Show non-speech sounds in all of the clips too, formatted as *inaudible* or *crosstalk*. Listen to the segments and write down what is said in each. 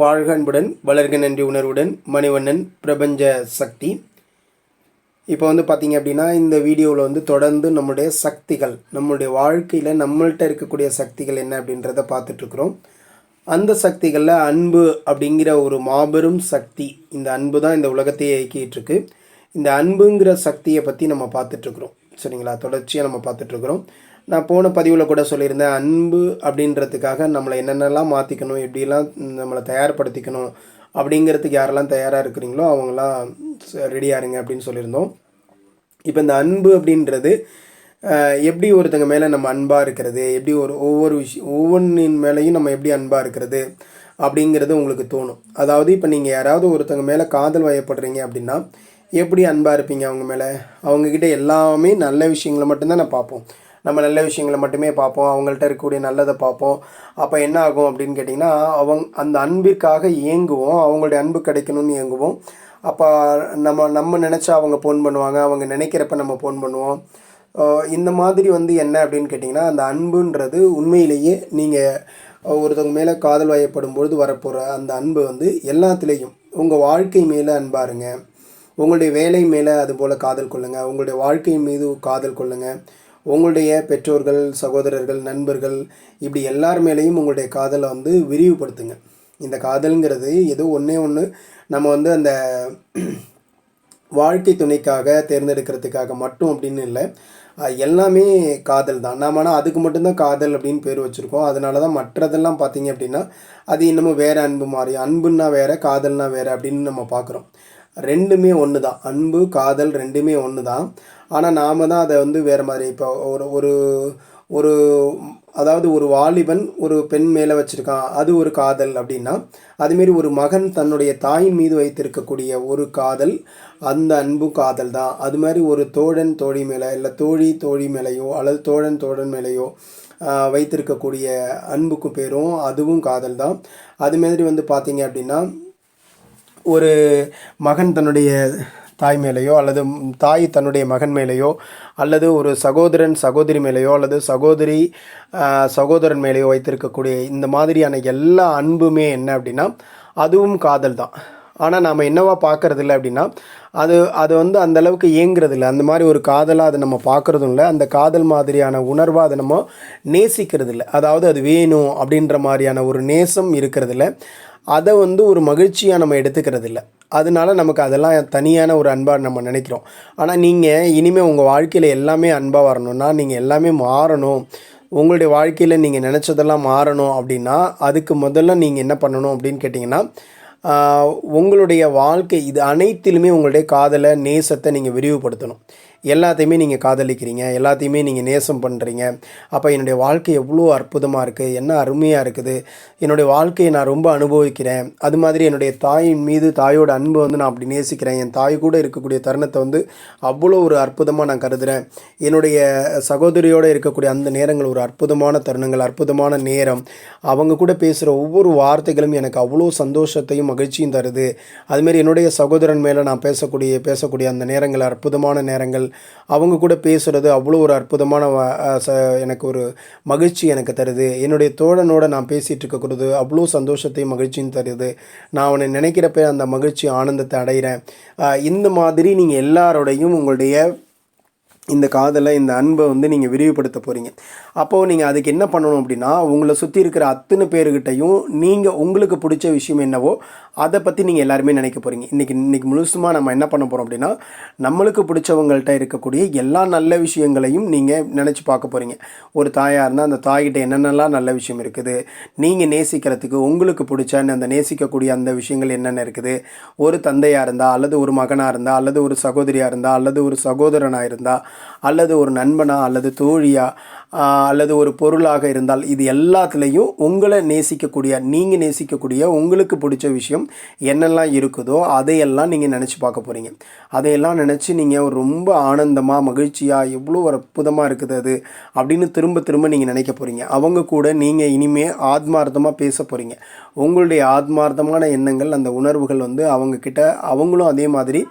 வாழ்க அன்புடன் வளர்க நன்றி உணர்வுடன் மணிவண்ணன் பிரபஞ்ச சக்தி. இப்போ வந்து பார்த்தீங்க அப்படின்னா இந்த வீடியோவில் வந்து தொடர்ந்து நம்முடைய சக்திகள் நம்மளுடைய வாழ்க்கையில் நம்மள்கிட்ட இருக்கக்கூடிய சக்திகள் என்ன அப்படின்றத பார்த்துட்ருக்குறோம். அந்த சக்திகளில் அன்பு அப்படிங்கிற ஒரு மாபெரும் சக்தி இந்த அன்பு தான் இந்த உலகத்தையே இயக்கிகிட்ருக்கு இந்த அன்புங்கிற சக்தியை பற்றி நம்ம பார்த்துட்ருக்குறோம். சரிங்களா? தொடர்ச்சியாக நம்ம பார்த்துட்ருக்குறோம். நான் போன பதிவில் கூட சொல்லியிருந்தேன் அன்பு அப்படின்றதுக்காக நம்மளை என்னென்னலாம் மாற்றிக்கணும் எப்படிலாம் நம்மளை தயார்படுத்திக்கணும் அப்படிங்கிறதுக்கு யாரெல்லாம் தயாராக இருக்கிறீங்களோ அவங்களாம் ரெடியாக இருங்க அப்படின்னு சொல்லியிருந்தோம். இப்போ இந்த அன்பு அப்படின்றது எப்படி ஒருத்தங்க மேலே நம்ம அன்பாக இருக்கிறது எப்படி ஒரு ஒவ்வொரு விஷயம் ஒவ்வொன்றின் மேலேயும் நம்ம எப்படி அன்பாக இருக்கிறது அப்படிங்கிறது உங்களுக்கு தோணும். அதாவது இப்போ நீங்கள் யாராவது ஒருத்தங்க மேலே காதல் வயப்படுறீங்க அப்படின்னா எப்படி அன்பாக இருப்பீங்க அவங்க மேலே? அவங்கக்கிட்ட எல்லாமே நல்ல விஷயங்களை மட்டும்தான் நான் பார்ப்போம். நம்ம நல்ல விஷயங்களை மட்டுமே பார்ப்போம். அவங்கள்ட்ட இருக்கக்கூடிய நல்லதை பார்ப்போம். அப்போ என்ன ஆகும் அப்படின்னு கேட்டிங்கன்னா அவங்க அந்த அன்பிற்காக ஏங்குவோம் அவங்களுடைய அன்பு கிடைக்கணும்னு ஏங்குவோம் அப்போ நம்ம நம்ம நினச்சா அவங்க ஃபோன் பண்ணுவாங்க. அவங்க நினைக்கிறப்ப நம்ம ஃபோன் பண்ணுவோம். இந்த மாதிரி வந்து என்ன அப்படின்னு கேட்டிங்கன்னா அந்த அன்புன்றது உண்மையிலேயே நீங்கள் ஒருத்தவங்க மேலே காதல் வயப்படும் பொழுது வரப்போகிற அந்த அன்பு வந்து எல்லாத்துலேயும் உங்கள் வாழ்க்கை மேலே அன்பாருங்க உங்களுடைய வேலை மேலே அதுபோல் காதல் கொள்ளுங்கள் உங்களுடைய வாழ்க்கை மீது காதல் கொள்ளுங்கள் உங்களுடைய பெற்றோர்கள் சகோதரர்கள் நண்பர்கள் இப்படி எல்லார் மேலேயும் உங்களுடைய காதலை வந்து விரிவுபடுத்துங்க. இந்த காதலுங்கிறது ஏதோ ஒன்றே ஒன்று நம்ம வந்து அந்த *clears throat* வாழ்க்கை துணைக்காக தேர்ந்தெடுக்கிறதுக்காக மட்டும் அப்படின்னு இல்லை. எல்லாமே காதல் தான். நாம் ஆனால் அதுக்கு மட்டும்தான் காதல் அப்படின்னு பேர் வச்சுருக்கோம். அதனால தான் மற்றதெல்லாம் பார்த்தீங்க அப்படின்னா அது இன்னமும் வேறு அன்பு மாறி அன்புன்னா வேறு காதல்னா வேறு அப்படின்னு நம்ம பார்க்குறோம். ரெண்டுமே ஒன்று தான் அன்பு காதல் ரெண்டுமே ஒன்று தான் ஆனால் நாம் தான் அதை வந்து வேறு மாதிரி இப்போ ஒரு ஒரு ஒரு அதாவது ஒரு வாலிபன் ஒரு பெண் மேலே வச்சுருக்கான். அது ஒரு காதல் அப்படின்னா அதுமாரி ஒரு மகன் தன்னுடைய தாயின் மீது வைத்திருக்கக்கூடிய ஒரு காதல் அந்த அன்பும் காதல் தான் அது மாதிரி ஒரு தோழன் தோழி மேலே இல்லை தோழி தோழி மேலேயோ அல்லது தோழன் தோழன் மேலேயோ வைத்திருக்கக்கூடிய அன்புக்கு பேரும் அதுவும் காதல் தான் அது மாதிரி வந்து பார்த்தீங்க அப்படின்னா ஒரு மகன் தன்னுடைய தாய் மேலேயோ அல்லது தாய் தன்னுடைய மகன் மேலேயோ அல்லது ஒரு சகோதரன் சகோதரி மேலேயோ அல்லது சகோதரி சகோதரன் மேலேயோ வைத்திருக்கக்கூடிய இந்த மாதிரியான எல்லா அன்புமே என்ன அப்படின்னா அதுவும் காதல் தான். ஆனால் நாம் என்னவா பார்க்கறது இல்லை அப்படின்னா அது அது வந்து அந்த அளவுக்கு இயங்குறது இல்லை அந்த மாதிரி ஒரு காதலாக அதை நம்ம பார்க்குறதும் இல்லை. அந்த காதல் மாதிரியான உணர்வாக அதை நம்ம நேசிக்கிறது இல்லை அதாவது அது வேணும் அப்படின்ற மாதிரியான ஒரு நேசம் இருக்கிறது இல்லை அதை வந்து ஒரு மகிழ்ச்சியாக நம்ம எடுத்துக்கிறது இல்லை அதனால நமக்கு அதெல்லாம் தனியான ஒரு அன்பாக நம்ம நினைக்கிறோம். ஆனால் நீங்கள் இனிமேல் உங்கள் வாழ்க்கையில் எல்லாமே அன்பாக வரணும்னா நீங்கள் எல்லாமே மாறணும். உங்களுடைய வாழ்க்கையில் நீங்கள் நினச்சதெல்லாம் மாறணும் அப்படின்னா அதுக்கு முதல்ல நீங்கள் என்ன பண்ணணும் அப்படின்னு கேட்டிங்கன்னா உங்களுடைய வாழ்க்கை இது அனைத்திலுமே உங்களுடைய காதலை நேசத்தை நீங்கள் விரிவுபடுத்தணும். எல்லாத்தையுமே நீங்கள் காதலிக்கிறீங்க எல்லாத்தையுமே நீங்கள் நேசம் பண்ணுறீங்க அப்போ என்னுடைய வாழ்க்கை எவ்வளோ அற்புதமாக இருக்குது என்ன அருமையாக இருக்குது. என்னுடைய வாழ்க்கையை நான் ரொம்ப அனுபவிக்கிறேன். அது மாதிரி என்னுடைய தாயின் மீது தாயோட அன்பு வந்து நான் அப்படி நேசிக்கிறேன். என் தாய் கூட இருக்கக்கூடிய தருணத்தை வந்து அவ்வளோ ஒரு அற்புதமாக நான் கருதுகிறேன் என்னுடைய சகோதரியோடு இருக்கக்கூடிய அந்த நேரங்கள் ஒரு அற்புதமான தருணங்கள் அற்புதமான நேரம். அவங்க கூட பேசுகிற ஒவ்வொரு வார்த்தைகளும் எனக்கு அவ்வளோ சந்தோஷத்தையும் மகிழ்ச்சியும் தருது. அதுமாரி என்னுடைய சகோதரன் மேலே நான் பேசக்கூடிய பேசக்கூடிய அந்த நேரங்கள் அற்புதமான நேரங்கள் அவங்க கூட பேசுகிறது அவ்வளோ ஒரு அற்புதமான ச- எனக்கு ஒரு மகிழ்ச்சி எனக்கு தருது. என்னுடைய தோழனோட நான் பேசிகிட்டு இருக்கக்கூடாது அவ்வளோ சந்தோஷத்தையும் மகிழ்ச்சியும் தருது. நான் அவனை நினைக்கிறப்ப அந்த மகிழ்ச்சி ஆனந்தத்தை அடைகிறேன் இந்த மாதிரி நீங்கள் எல்லாரோடையும் உங்களுடைய இந்த காதலை இந்த அன்பை வந்து நீங்கள் விரிவுபடுத்த போகிறீங்க அப்போது நீங்கள் அதுக்கு என்ன பண்ணணும் அப்படின்னா உங்களை சுற்றி இருக்கிற அத்தனை பேர்கிட்டையும் நீங்கள் உங்களுக்கு பிடிச்ச விஷயம் என்னவோ அதை பற்றி நீங்கள் எல்லாருமே நினைக்க போகிறீங்க இன்றைக்கி இன்றைக்கி முழுசுமாக நம்ம என்ன பண்ண போகிறோம் அப்படின்னா நம்மளுக்கு பிடிச்சவங்கள்ட்ட இருக்கக்கூடிய எல்லா நல்ல விஷயங்களையும் நீங்கள் நினச்சி பார்க்க போகிறீங்க ஒரு தாயாக இருந்தால் அந்த தாய்கிட்ட என்னென்னலாம் நல்ல விஷயம் இருக்குது? நீங்கள் நேசிக்கிறதுக்கு உங்களுக்கு பிடிச்ச அந்த நேசிக்கக்கூடிய அந்த விஷயங்கள் என்னென்ன இருக்குது? ஒரு தந்தையாக இருந்தால் அல்லது ஒரு மகனாக இருந்தால் அல்லது ஒரு சகோதரியாக இருந்தால் அல்லது ஒரு சகோதரனாக இருந்தால் அல்லது ஒரு நண்பனா அல்லது தோழியா அல்லது ஒரு பொருளாக இருந்தால் இது எல்லாத்துலேயும் உங்களை நேசிக்கக்கூடிய நீங்கள் நேசிக்கக்கூடிய உங்களுக்கு பிடிச்ச விஷயம் என்னெல்லாம் இருக்குதோ அதையெல்லாம் நீங்கள் நினச்சி பார்க்க போகிறீங்க அதையெல்லாம் நினச்சி நீங்கள் ரொம்ப ஆனந்தமாக மகிழ்ச்சியாக எவ்வளோ ஒரு அற்புதமாக இருக்குது அது அப்படின்னு திரும்ப திரும்ப நீங்கள் நினைக்க போகிறீங்க அவங்க கூட நீங்கள் இனிமே ஆத்மார்த்தமாக பேச போகிறீங்க உங்களுடைய ஆத்மார்த்தமான எண்ணங்கள் அந்த உணர்வுகள் வந்து அவங்கக்கிட்ட அவங்களும் அதே மாதிரி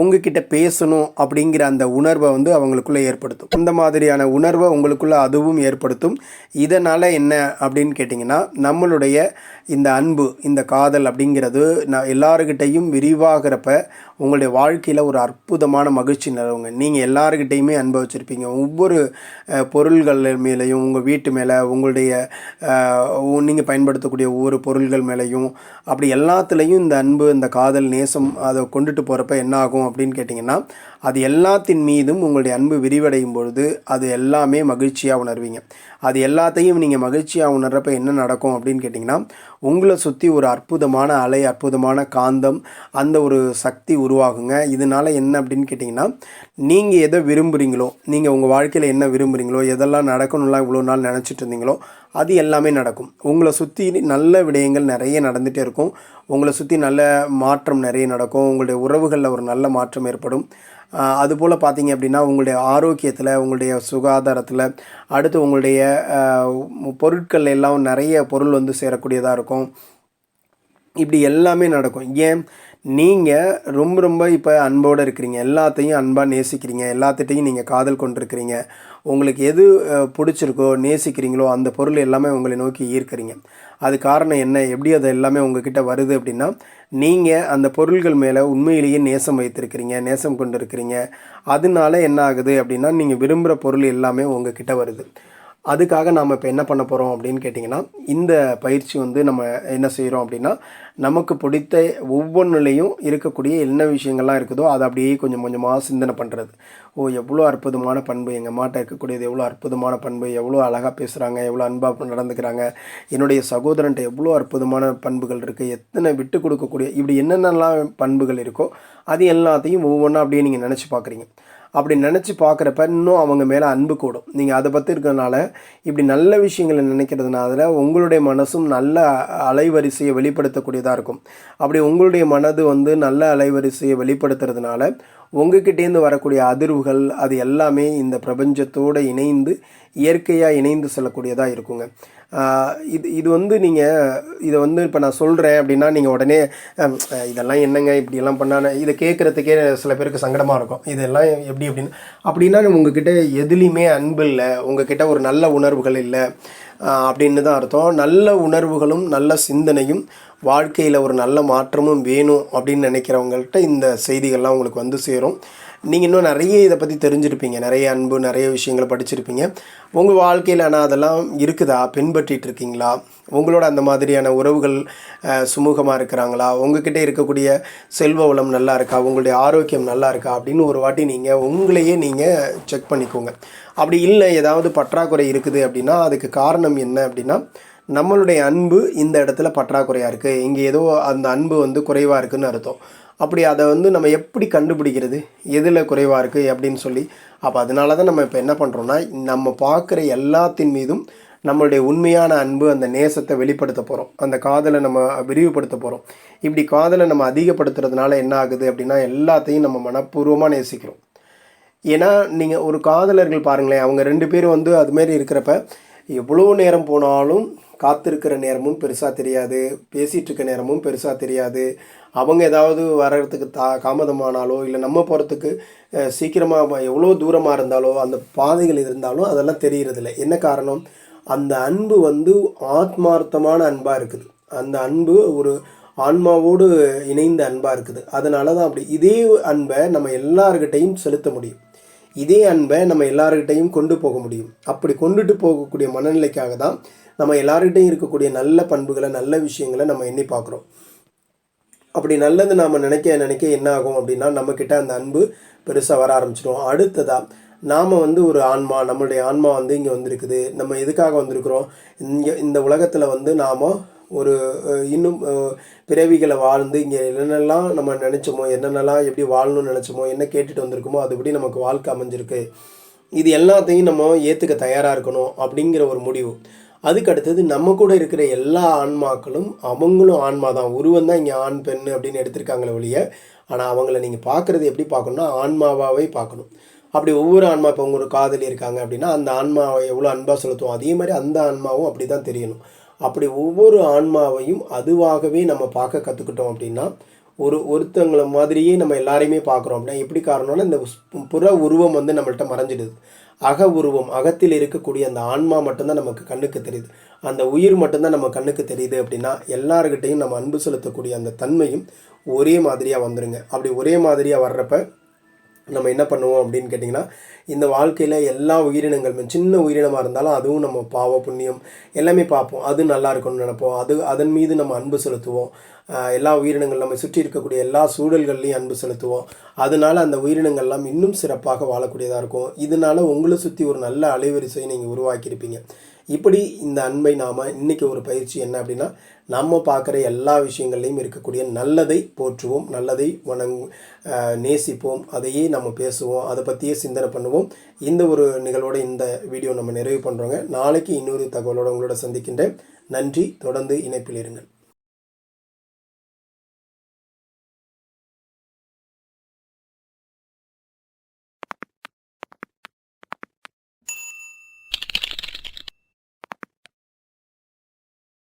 உங்ககிட்ட பேசணும் அப்படிங்கிற அந்த உணர்வை வந்து அவங்களுக்குள்ளே ஏற்படுத்தும். இந்த மாதிரியான உணர்வை உங்களுக்குள்ளே அதுவும் ஏற்படுத்தும். இதனால் என்ன அப்படின்னு கேட்டிங்கன்னா நம்மளுடைய இந்த அன்பு இந்த காதல் அப்படிங்கிறது நான் எல்லாருக்கிட்டையும் விரிவாகிறப்ப உங்களுடைய வாழ்க்கையில் ஒரு அற்புதமான மகிழ்ச்சி நிலவுங்க. நீங்கள் எல்லாருக்கிட்டையுமே அனுபவிச்சிருப்பீங்க வச்சுருப்பீங்க. ஒவ்வொரு பொருள்கள் மேலேயும் உங்கள் வீட்டு மேலே உங்களுடைய நீங்கள் பயன்படுத்தக்கூடிய ஒவ்வொரு பொருள்கள் மேலேயும் அப்படி எல்லாத்துலேயும் இந்த அன்பு இந்த காதல் நேசம் அதை கொண்டுட்டு போகிறப்ப என்ன ஆகும் அப்படின்னு கேட்டிங்கன்னா அது எல்லாத்தின் மீதும் உங்களுடைய அன்பு விரிவடையும் பொழுது அது எல்லாமே மகிழ்ச்சியாக உணர்வீங்க. அது எல்லாத்தையும் நீங்கள் மகிழ்ச்சியாக உணர்றப்ப என்ன நடக்கும் அப்படின்னு கேட்டிங்கன்னா உங்களை சுற்றி ஒரு அற்புதமான அலை அற்புதமான காந்தம் அந்த ஒரு சக்தி உருவாகுங்க. இதனால் என்ன அப்படின்னு கேட்டிங்கன்னா நீங்கள் எதை விரும்புகிறீங்களோ நீங்கள் உங்கள் வாழ்க்கையில் என்ன விரும்புகிறீங்களோ எதெல்லாம் நடக்கணும்லாம் இவ்வளோ நாள் நினச்சிட்டு இருந்தீங்களோ அது எல்லாமே நடக்கும். உங்களை சுற்றி நல்ல விடயங்கள் நிறைய நடந்துகிட்டே இருக்கும். உங்களை சுற்றி நல்ல மாற்றம் நிறைய நடக்கும். உங்களுடைய உறவுகளில் ஒரு நல்ல மாற்றம் ஏற்படும். அதுபோல் பார்த்தீங்க அப்படின்னா உங்களுடைய ஆரோக்கியத்தில் உங்களுடைய சுகாதாரத்தில் அடுத்து உங்களுடைய பொருட்கள் எல்லாம் நிறைய பொருள் வந்து சேரக்கூடியதாக இருக்கும். இப்படி எல்லாமே நடக்கும். ஏன்? நீங்கள் ரொம்ப ரொம்ப இப்போ அன்போடு இருக்கிறீங்க. எல்லாத்தையும் அன்பாக நேசிக்கிறீங்க. எல்லாத்திட்டையும் நீங்கள் காதல் கொண்டிருக்கிறீங்க. உங்களுக்கு எது பிடிச்சிருக்கோ நேசிக்கிறீங்களோ அந்த பொருள் எல்லாமே உங்களை நோக்கி ஈர்க்கிறீங்க. அது காரணம் என்ன? எப்படி அது எல்லாமே உங்ககிட்ட வருது அப்படின்னா நீங்கள் அந்த பொருள்கள் மேலே உண்மையிலேயே நேசம் வைத்திருக்கிறீங்க. நேசம் கொண்டு இருக்கிறீங்க அதனால என்ன ஆகுது அப்படின்னா நீங்கள் விரும்புகிற பொருள் எல்லாமே உங்ககிட்ட வருது. அதுக்காக நாம் இப்போ என்ன பண்ண போகிறோம் அப்படின்னு கேட்டிங்கன்னா இந்த பயிற்சி வந்து நம்ம என்ன செய்கிறோம் அப்படின்னா நமக்கு பிடித்த ஒவ்வொன்றுலேயும் இருக்கக்கூடிய என்ன விஷயங்கள்லாம் இருக்குதோ அதை அப்படியே கொஞ்சம் கொஞ்சமாக சிந்தனை பண்ணுறது ஓ எவ்வளோ அற்புதமான பண்பு எங்கள் அம்மாட்ட இருக்கக்கூடியது எவ்வளோ அற்புதமான பண்பு எவ்வளோ அழகாக பேசுகிறாங்க எவ்வளோ அன்பாக நடந்துக்கிறாங்க என்னுடைய சகோதரன்ட்ட எவ்வளோ அற்புதமான பண்புகள் இருக்குது எத்தனை விட்டு கொடுக்கக்கூடிய இப்படி என்னென்னலாம் பண்புகள் இருக்கோ அது எல்லாத்தையும் ஒவ்வொன்றா அப்படியே நீங்கள் நினச்சி பார்க்குறீங்க அப்படி நினச்சி பார்க்குறப்ப இன்னும் அவங்க மேலே அன்பு கூடும். நீங்கள் அதை பற்றி இருக்கிறதுனால இப்படி நல்ல விஷயங்களை நினைக்கிறதுனால உங்களுடைய மனசும் நல்ல அலைவரிசையை வெளிப்படுத்தக்கூடியதாக இருக்கும். அப்படி உங்களுடைய மனது வந்து நல்ல அலைவரிசையை வெளிப்படுத்துறதுனால உங்ககிட்டேருந்து வரக்கூடிய அதிர்வுகள் அது எல்லாமே இந்த பிரபஞ்சத்தோடு இணைந்து இயற்கையாக இணைந்து செல்லக்கூடியதாக இருக்குங்க. இது இது வந்து நீங்கள் இதை வந்து இப்போ நான் சொல்கிறேன் அப்படின்னா நீங்கள் உடனே இதெல்லாம் என்னங்க இப்படியெல்லாம் பண்ணான இதை கேட்குறதுக்கே சில பேருக்கு சங்கடமாக இருக்கும். இதெல்லாம் எப்படி அப்படின்னு அப்படின்னா உங்ககிட்ட எதுலேயுமே அன்பு இல்லை உங்ககிட்ட ஒரு நல்ல உணர்வுகள் இல்லை அப்படின்னு தான் அர்த்தம். நல்ல உணர்வுகளும் நல்ல சிந்தனையும் வாழ்க்கையில் ஒரு நல்ல மாற்றமும் வேணும் அப்படின்னு நினைக்கிறவங்கள்ட்ட இந்த செய்திகள்லாம் உங்களுக்கு வந்து சேரும். நீங்கள் இன்னும் நிறைய இதை பற்றி தெரிஞ்சிருப்பீங்க. நிறைய அன்பு நிறைய விஷயங்களை படிச்சிருப்பீங்க. உங்கள் வாழ்க்கையில் ஆனால் அதெல்லாம் இருக்குதா? பின்பற்றிட்டு இருக்கீங்களா? உங்களோட அந்த மாதிரியான உறவுகள் சுமூகமாக இருக்கிறாங்களா? உங்ககிட்ட இருக்கக்கூடிய செல்வ வளம் நல்லா இருக்கா? உங்களுடைய ஆரோக்கியம் நல்லா இருக்கா? அப்படின்னு ஒரு வாட்டி நீங்கள் உங்களையே நீங்கள் செக் பண்ணிக்கோங்க. அப்படி இல்லை ஏதாவது பற்றாக்குறை இருக்குது அப்படின்னா அதுக்கு காரணம் என்ன அப்படின்னா நம்மளுடைய அன்பு இந்த இடத்துல பற்றாக்குறையாக இருக்குது இங்கே ஏதோ அந்த அன்பு வந்து குறைவாக இருக்குன்னு அர்த்தம். அப்படி அதை வந்து நம்ம எப்படி கண்டுபிடிக்கிறது? எதில் குறைவாக இருக்குது அப்படின்னு சொல்லி. அப்போ அதனால தான் நம்ம இப்போ என்ன பண்ணுறோன்னா நம்ம பார்க்குற எல்லாத்தின் மீதும் நம்மளுடைய உண்மையான அன்பு அந்த நேசத்தை வெளிப்படுத்த போகிறோம் அந்த காதலை நம்ம விரிவுபடுத்த போகிறோம் இப்படி காதலை நம்ம அதிகப்படுத்துறதுனால என்ன ஆகுது அப்படின்னா எல்லாத்தையும் நம்ம மனப்பூர்வமாக நேசிக்கிறோம். ஏன்னா நீங்கள் ஒரு காதலர்கள் பாருங்களேன் அவங்க ரெண்டு பேரும் வந்து அதுமாரி இருக்கிறப்ப எவ்வளோ நேரம் போனாலும் காத்திருக்கிற நேரமும் பெருசாக தெரியாது பேசிகிட்ருக்க நேரமும் பெருசாக தெரியாது. அவங்க ஏதாவது வர்றதுக்கு தா தாமதமானாலோ இல்லை நம்ம போகிறதுக்கு சீக்கிரமாக எவ்வளோ தூரமாக இருந்தாலோ அந்த பாதைகள் இருந்தாலும் அதெல்லாம் தெரிகிறதில்ல என்ன காரணம்? அந்த அன்பு வந்து ஆத்மார்த்தமான அன்பாக இருக்குது. அந்த அன்பு ஒரு ஆன்மாவோடு இணைந்த அன்பாக இருக்குது. அதனால தான் அப்படி இதே அன்பை நம்ம எல்லார்கிட்டையும் செலுத்த முடியும். இதே அன்பை நம்ம எல்லாருக்கிட்டையும் கொண்டு போக முடியும். அப்படி கொண்டுட்டு போகக்கூடிய மனநிலைக்காக தான் நம்ம எல்லாருக்கிட்டையும் இருக்கக்கூடிய நல்ல பண்புகளை நல்ல விஷயங்களை நம்ம எண்ணி பார்க்குறோம். அப்படி நல்லது நாம் நினைக்க நினைக்க என்ன ஆகும் அப்படின்னா நம்மக்கிட்ட அந்த அன்பு பெருசாக வர ஆரம்பிச்சிடும் அடுத்ததாக நாம் வந்து ஒரு ஆன்மா நம்மளுடைய ஆன்மா வந்து இங்கே வந்திருக்குது. நம்ம எதுக்காக வந்திருக்கிறோம்? இங்கே இந்த உலகத்தில் வந்து நாம் ஒரு இன்னும் பிறவிகளை வாழ்ந்து இங்கே என்னென்னலாம் நம்ம நினச்சோமோ என்னென்னலாம் எப்படி வாழணும்னு நினச்சோமோ என்ன கேட்டுட்டு வந்திருக்கோமோ அதுபடி நமக்கு வாழ்க்கை அமைஞ்சிருக்கு. இது எல்லாத்தையும் நம்ம ஏற்றுக்க தயாராக இருக்கணும் அப்படிங்கிற ஒரு முடிவு. அதுக்கு அடுத்தது நம்ம கூட இருக்கிற எல்லா ஆன்மாக்களும் அவங்களும் ஆன்மா தான் உருவம் தான் இங்கே ஆண் பெண் அப்படின்னு எடுத்திருக்காங்களே ஒழிய ஆனால் அவங்கள நீங்கள் பார்க்குறது எப்படி பார்க்கணும்னா ஆன்மாவாகவே பார்க்கணும் அப்படி ஒவ்வொரு ஆன்மா இப்போ உங்க ஒரு காதலி இருக்காங்க அப்படின்னா அந்த ஆன்மாவை எவ்வளோ அன்பாக செலுத்துவோம் அதே மாதிரி அந்த ஆன்மாவும் அப்படி தான் தெரியணும். அப்படி ஒவ்வொரு ஆன்மாவையும் அதுவாகவே நம்ம பார்க்க கற்றுக்கிட்டோம் அப்படின்னா ஒரு ஒருத்தவங்களை மாதிரியே நம்ம எல்லாரையுமே பார்க்குறோம் அப்படின்னா எப்படி காரணம்னா இந்த புற உருவம் வந்து நம்மள்ட்ட மறைஞ்சிடுது. அக உருவம் அகத்தில் இருக்கக்கூடிய அந்த ஆன்மா மட்டும்தான் நமக்கு கண்ணுக்கு தெரியுது. அந்த உயிர் மட்டும்தான் நம்ம கண்ணுக்கு தெரியுது அப்படின்னா எல்லாருக்கிட்டையும் நம்ம அன்பு செலுத்தக்கூடிய அந்த தன்மையும் ஒரே மாதிரியாக வந்துடுங்க அப்படி ஒரே மாதிரியாக வர்றப்ப நம்ம என்ன பண்ணுவோம் அப்படின்னு கேட்டிங்கன்னா இந்த வாழ்க்கையில் எல்லா உயிரினங்களுமே சின்ன உயிரினமாக இருந்தாலும் அதுவும் நம்ம பாவ புண்ணியம் எல்லாமே பார்ப்போம். அது நல்லா இருக்கும்னு நினைப்போம். அது அதன் மீது நம்ம அன்பு செலுத்துவோம். எல்லா உயிரினங்கள் நம்ம சுற்றி இருக்கக்கூடிய எல்லா சூழல்கள்லையும் அன்பு செலுத்துவோம். அதனால் அந்த உயிரினங்கள்லாம் இன்னும் சிறப்பாக வாழக்கூடியதாக இருக்கும். இதனால உங்களை சுற்றி ஒரு நல்ல அலைவரிசையை நீங்கள் உருவாக்கியிருப்பீங்க. இப்படி இந்த அன்பை நாம் இன்னைக்கு ஒரு பயிற்சி என்ன அப்படின்னா நம்ம பார்க்குற எல்லா விஷயங்கள்லையும் இருக்கக்கூடிய நல்லதை போற்றுவோம் நல்லதை வணங் நேசிப்போம் அதையே நம்ம பேசுவோம் அதை பற்றியே சிந்தனை பண்ணுவோம். இந்த ஒரு நிகழ்வோட இந்த வீடியோ நம்ம நிறைவு பண்ணுறோங்க நாளைக்கு இன்னொரு தகவலோட உங்களோட சந்திக்கின்றேன். நன்றி. தொடர்ந்து இணைப்பில் இருங்கள்.